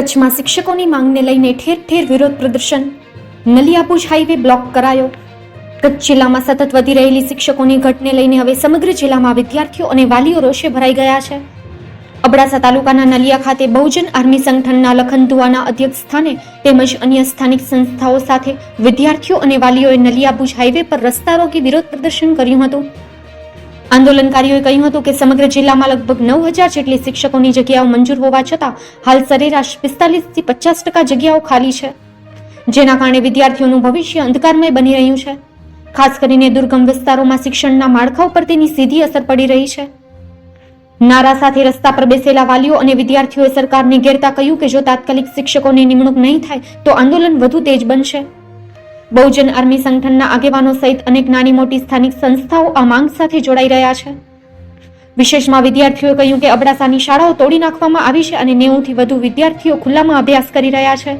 કચ્છમાં શિક્ષકોની માંગને લઈને ઠેર ઠેર વિરોધ પ્રદર્શન. નલિયાપુજ હાઈવે બ્લોક કરાયો. કચ્છ જિલ્લામાં સતત વધી રહેલી શિક્ષકોની ઘટને લઈને હવે સમગ્ર જિલ્લામાં વિદ્યાર્થીઓ અને વાલીઓ રોષે ભરાઈ ગયા છે. અબડાસા તાલુકાના નલિયા ખાતે બહુજન આર્મી સંગઠનના લખન દુઆના અધ્યક્ષ સ્થાને તેમજ અન્ય સ્થાનિક સંસ્થાઓ સાથે વિદ્યાર્થીઓ અને વાલીઓએ નલિયાપુજ હાઈવે પર રસ્તા રોકી વિરોધ પ્રદર્શન કર્યું હતું. આંદોલનકારીઓએ કહ્યું હતું કે સમગ્ર જિલ્લામાં લગભગ નવ હજાર જેટલી શિક્ષકોની જગ્યાઓ મંજૂર હોવા છતાં હાલ સરેરાશ પિસ્તાલીસથી પચાસ ટકા જગ્યાઓ ખાલી છે. જેના કારણે વિદ્યાર્થીઓનું ભવિષ્ય અંધકારમય બની રહ્યું છે. ખાસ કરીને દુર્ગમ વિસ્તારોમાં શિક્ષણના માળખા ઉપર તેની સીધી અસર પડી રહી છે. નારા સાથે રસ્તા પર બેસેલા વાલીઓ અને વિદ્યાર્થીઓએ સરકારને ઘેરતા કહ્યું કે જો તાત્કાલિક શિક્ષકોની નિમણૂક નહીં થાય તો આંદોલન વધુ તેજ બનશે. બહુજન આર્મી સંગઠનના આગેવાનો સહિત અનેક નાની મોટી સ્થાનિક સંસ્થાઓ આ માંગ સાથે જોડાઈ રહ્યા છે. વિશેષમાં વિદ્યાર્થીઓએ કહ્યું કે અબડાસાની શાળાઓ તોડી નાખવામાં આવી છે અને નેવુંથી વધુ વિદ્યાર્થીઓ ખુલ્લામાં અભ્યાસ કરી રહ્યા છે.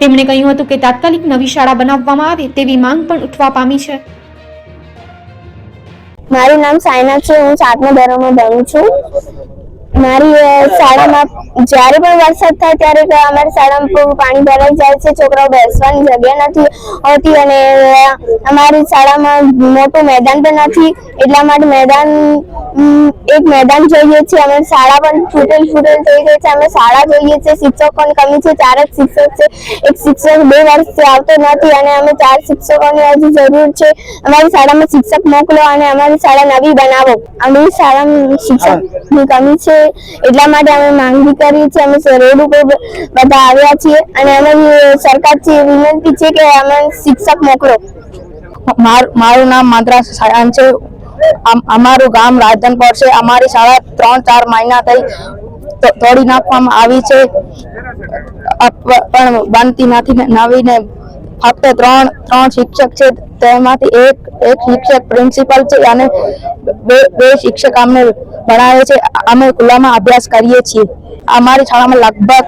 તેમણે કહ્યું હતું કે તાત્કાલિક નવી શાળા બનાવવામાં આવે તેવી માંગ પણ ઉઠવા પામી છે. મારું નામ સાયના છે, હું સાતમા ધોરણમાં ભણું છું. મારી શાળામાં જ્યારે પણ વરસાદ થાય ત્યારે અમારી શાળામાં પાણી ભરાઈ જાય છે. છોકરાઓ બેસવાની જગ્યા નથી હોતી અને અમારી શાળામાં મોટું મેદાન પણ નથી. એટલા માટે મેદાન એક મેદાન જોઈએ છે. અમે શાળા પણ ફૂટેલ ફૂટેલ થઈ ગઈ છે. અમે શાળા જોઈએ છે. શિક્ષકોની કમી છે. ચાર જ શિક્ષક છે. એક શિક્ષક બે વર્ષથી આવતો નથી અને અમે ચાર શિક્ષકોની હજુ જરૂર છે. અમારી શાળામાં શિક્ષક મોકલો અને અમારી શાળા નવી બનાવો. અમારી શાળામાં શિક્ષકની કમી છે. એટલા માટે અમે માંગણી કરીએ છીએ, અમે રોડ ઉપર બધા આવ્યા છીએ અને અમારી સરકારથી વિનંતી છે કે અમે શિક્ષક મોકલો. મારું નામ માદ્રાસ સાયન છે. અમારું ગામ રાજધનપર છે. અમારી શાળા ત્રણ ચાર મહિના થઈ તોડી નાખવામાં આવી છે. પણ બનતી નથી. નવી ને ફક્ત ત્રણ ત્રણ શિક્ષક છે. તેમાંથી એક એક શિક્ષક પ્રિન્સિપલ છે અને બે બે શિક્ષક અમને ભણાવે છે. અમે ખુલ્લામાં અભ્યાસ કરીએ છીએ. અમારી શાળામાં લગભગ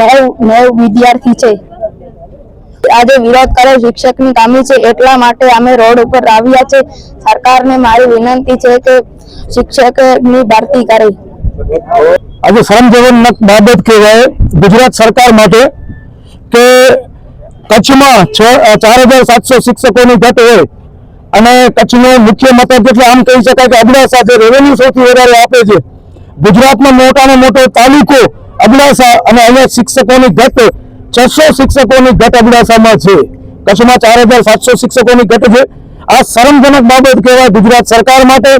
નેવ નેવ વિદ્યાર્થી છે. આજે વિરોધ કરે શિક્ષકની કામી છે એટલા માટે અમે રોડ ઉપર આવ્યા છે. સરકારને મારી વિનંતી છે કે શિક્ષકની ભરતી કરે. આજે શ્રમજીવન બાબત કહેવાય. ગુજરાત સરકાર માટે કે કચ્છમાં છ, ચાર હજાર સાતસો શિક્ષકોની ઘટ હોય. અને કચ્છનો મુખ્ય મથક એટલે આમ કહી શકાય કે અબડાસા જે રેવન્યુ સૌથી વધારે આપે છે. ગુજરાતમાં મોટાનો મોટો તાલુકો અબડાસા અને અહીંયા શિક્ષકોની ઘટ છસો શિક્ષકોની ઘટ અબડાસામાં છે. કચ્છમાં ચાર હજાર સાતસો શિક્ષકોની ઘટ છે. આ શરમજનક બાબત કહેવાય ગુજરાત સરકાર માટે,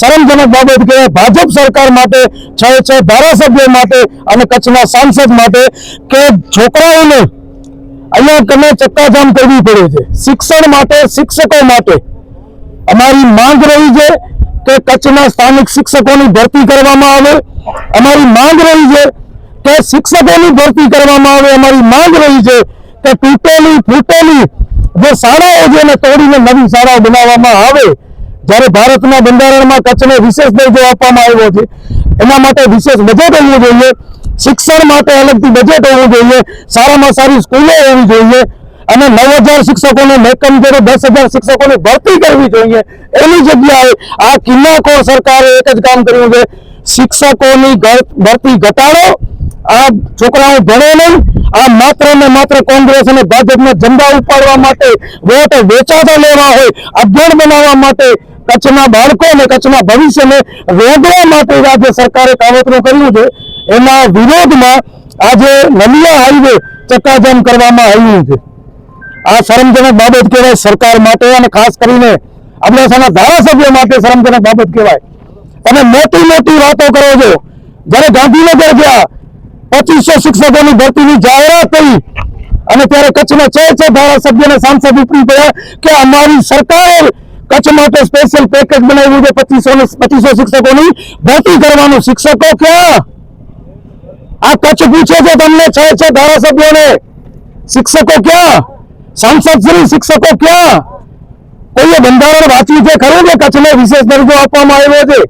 શરમજનક બાબત કહેવાય ભાજપ સરકાર માટે, છ છ ધારાસભ્યો માટે અને કચ્છના સાંસદ માટે કે છોકરાઓને અહીંયા તમે ચક્કાજામ કરવી પડે છે. શિક્ષણ માટે, શિક્ષકો માટે અમારી માંગ રહી છે કે કચ્છના સ્થાનિક શિક્ષકોની ભરતી કરવામાં આવે. અમારી માંગ રહી છે કે શિક્ષકોની ભરતી કરવામાં આવે. અમારી માંગ રહી છે કે તૂટેલી ફૂટેલી જે શાળાઓ છે એને તોડીને નવી શાળાઓ બનાવવામાં આવે. જ્યારે ભારતના બંધારણમાં કચ્છને વિશેષ દરજ્જો આપવામાં આવ્યો છે. એના માટે વિશેષ બજેટ હોવું જોઈએ. શિક્ષણ માટે અલગથી બજેટ હોવું જોઈએ. સારામાં સારી સ્કૂલો હોવી જોઈએ. અને નવ હજાર શિક્ષકોને મેકમ જોડે દસ હજાર શિક્ષકોની ભરતી કરવી જોઈએ. એની જગ્યાએ આ કિન્નાખોર સરકારે એક જ કામ કર્યું છે. શિક્ષકોની ભરતી ઘટાડો, આ છોકરાઓ ભણે નહીં, આ માત્ર ને માત્ર કોંગ્રેસ અને ભાજપના ઝંડા ઉપાડવા માટે, વોટ વેચાતો લેવા હોય અભ્યણ બનાવવા માટે, કચ્છના બાળકો અને કચ્છના ભવિષ્યને રોગવા માટે રાજ્ય સરકારે કાવતરું કર્યું છે. એના વિરોધમાં આજે નલિયા હાઈવે ચક્કાજામ કરવામાં આવ્યું છે. આ શરમજનક બાબત કહેવાય સરકાર માટે અને ખાસ કરીને અબડાસાના ધારાસભ્ય માટે શરમજનક બાબત કહેવાય. તમે મોટી મોટી વાતો કરો છો. જ્યારે ગાંધીનગર ગયા, પચીસો શિક્ષકોની ભરતીની જાહેરાત કરી અને ત્યારે કચ્છના છ ધારાસભ્ય અને સાંસદ ઉપરી ગયા કે અમારી સરકાર કચ્છ માટે સ્પેશિયલ પેકેજ બનાવ્યું છે પચીસો પચીસો શિક્ષકોની ભરતી કરવાનું. શિક્ષકો ક્યાં? આ કચ્છ પૂછે છે તમને છ છ ધારાસભ્યોને. શિક્ષકો ક્યાં? સાંસદ શ્રી શિક્ષકો ક્યાં? કોઈએ બંધારણ વાંચ્યું છે ખરું કે કચ્છને વિશેષ દરજ્જો આપવામાં આવ્યો છે?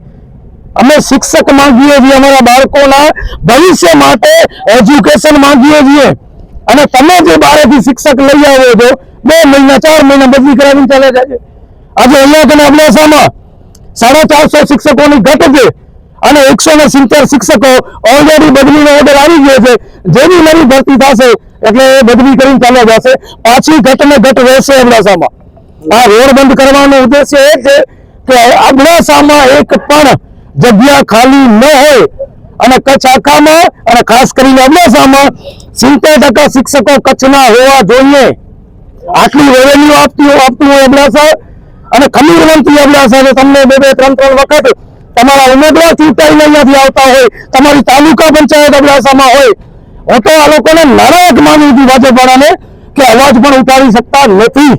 અમે શિક્ષક માંગીએ છીએ અમારા બાળકોના ભવિષ્ય માટે એજ્યુકેશન માંગીએ છીએ. અને તમે જે બારેથી શિક્ષક લઈ આવ્યો છો, બે મહિના, ચાર મહિના બદલી કરાવીને ચાલે છે. આજે અહીંયા કને અબડાસામાં સાડા ચારસો શિક્ષકોની ઘટ છે અને એકસો ને સિત્તેર શિક્ષકો ઓલરેડી બદલીનો ઓર્ડર આવી ગયો છે. જેની નવી ભરતી થશે એટલે એ બદલી કરીને ચાલ્યા જશે. પાછી ઘટ ને ઘટ રહેશે અબડાસામાં. આ રોડ બંધ કરવાનો ઉદ્દેશ્ય એ છે કે અબડાસામાં એક પણ જગ્યા ખાલી ન હોય અને કચ્છ આખામાં અને ખાસ કરીને અબડાસામાં સિત્તેર ટકા શિક્ષકો કચ્છના હોવા જોઈએ. આટલી રેવન્યુ આપતું આપતું હોય અબડાસા અને ખમીરવંતી અબડાસા છે તમને બે બે, ત્રણ ત્રણ વખત તમારા ઉમેદવાર ચૂંટાઈને અહીંયાથી આવતા હોય. તમારી તાલુકા પંચાયત અબડાસામાં હોય. હું તો આ લોકોને નારાયક માનું છું ભાજપવાળાને કે અવાજ પણ ઉઠાવી શકતા નથી.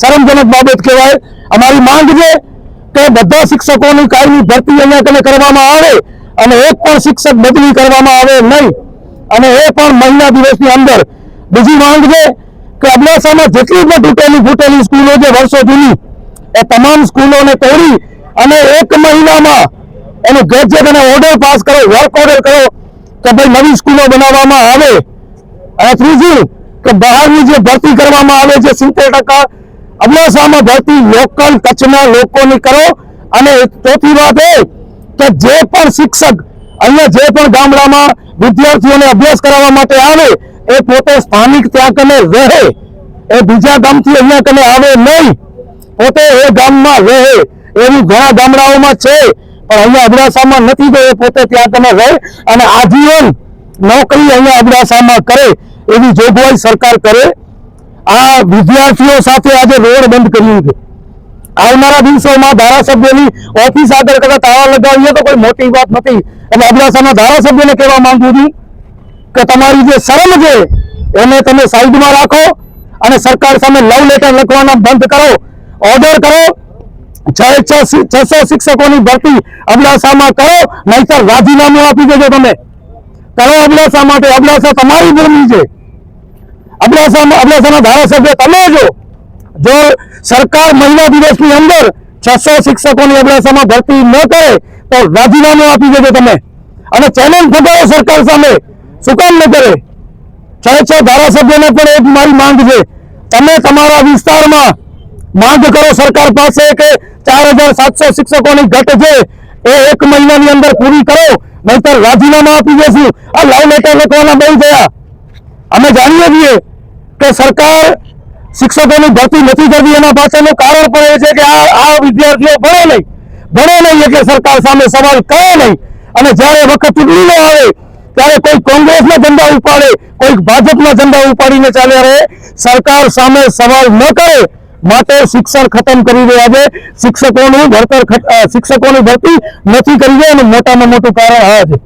શરમજનક બાબત કહેવાય. અમારી માંગ છે કે બધા શિક્ષકોની કાયમી ભરતી અહીંયા કને કરવામાં આવે અને એક પણ શિક્ષક બદલી કરવામાં આવે નહીં. અને એ પણ મહિના દિવસની અંદર. બીજી માંગ છે કે અબડાસામાં જેટલી પણ તૂટેલી ફૂટેલી સ્કૂલો છે વર્ષો જૂની, એ તમામ સ્કૂલોને તોડી અને એક મહિનામાં એનું ગેજેટ અને ઓર્ડર પાસ કરો વર્ક ઓર્ડર કરો કે ભાઈ નવી સ્કૂલો બનાવવામાં આવે. અને ત્રીજું કે બહારની જે ભરતી કરવામાં આવે છે, સિત્તેર ટકા અબડાસામાં ભરતી લોકલ કચ્છના લોકોની કરો. અને ચોથી વાત એ કે જે પણ શિક્ષક અહીંયા જે પણ ગામડામાં વિદ્યાર્થીઓને અભ્યાસ કરાવવા માટે આવે, એ પોતે સ્થાનિક ત્યાં કને રહે. એ બીજા ગામથી અહીંયા કને આવે નહીં. પોતે એ ગામમાં રહે. એવું ઘણા ગામડાઓમાં છે. પણ અહીંયા અબડાસામાં નથી તો પોતે ત્યાં તમે રહે અને આજીવન નોકરી અહીંયા અબડાસામાં કરે એવી જોગવાઈ સરકાર કરે. આ વિદ્યાર્થીઓ સાથે આજે રોડ બંધ કર્યું છે. આવનારા દિવસોમાં ધારાસભ્યની ઓફિસ આગળ કદાચ તાળા લગાવીએ તો કોઈ મોટી વાત નથી. અને અબડાસાના ધારાસભ્યને કહેવા માંગુ છું કે તમારી જે શરમ છે, એને તમે સાઈડમાં રાખો અને સરકાર સામે લવ લેટર લખવાના બંધ કરો. ઓર્ડર કરો. છસો શિક્ષકોની ભરતી અબડાસામાં કરો, નહીતર રાજીનામું આપી દેજો તમે. કરો અબડાસા માટે. અબડાસા તમારી ભૂમિ છે. અબડાસામાં અબડાસાના ધારાસભ્ય તમે જો જો સરકાર મહિલા દિવસની અંદર છસો શિક્ષકોની અબડાસામાં ભરતી ન કરે, તો રાજીનામું આપી દેજો તમે. અને ચેલેન્જ ફગાવો સરકાર સામે. શું કામ ન કરે? છ છ ધારાસભ્યને પણ એક મારી માંગ છે. તમે તમારા વિસ્તારમાં માંગ કરો સરકાર પાસે કે ચાર હજાર સાતસો શિક્ષકોની ઘટ છે. એ એક મહિનાની અંદર પૂરી કરો, નહીતર રાજીનામા આપી દેશું. આ લવ લેટર લખવાના બહુ અમે જાણીએ છીએ કે સરકાર શિક્ષકોની ભરતી નથી કરતી. એના પાછળનું કારણ પણ એ છે કે આ આ વિદ્યાર્થીઓ ભણે નહીં. ભણે નહીં એટલે સરકાર સામે સવાલ કરે નહીં. અને જ્યારે વખત ચૂંટણીનો આવે, ત્યારે કોઈ કોંગ્રેસના ઝંડા ઉપાડે, કોઈ ભાજપના ઝંડા ઉપાડીને ચાલ્યા રહે, સરકાર સામે સવાલ ન કરે. માટે શિક્ષણ ખતમ કરી રહ્યા છે. શિક્ષકોનું ભણતર શિક્ષકોની ભરતી નથી કરી રહ્યા અને મોટામાં મોટું કારણ આ છે.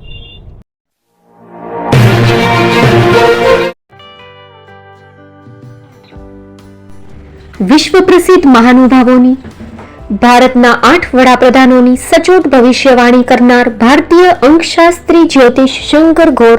વિશ્વ પ્રસિદ્ધ મહાનુભાવોની, ભારતના આઠ વડાપ્રધાનોની સચોટ ભવિષ્યવાણી કરનાર ભારતીય અંકશાસ્ત્રી જ્યોતિષ શંકર ગોર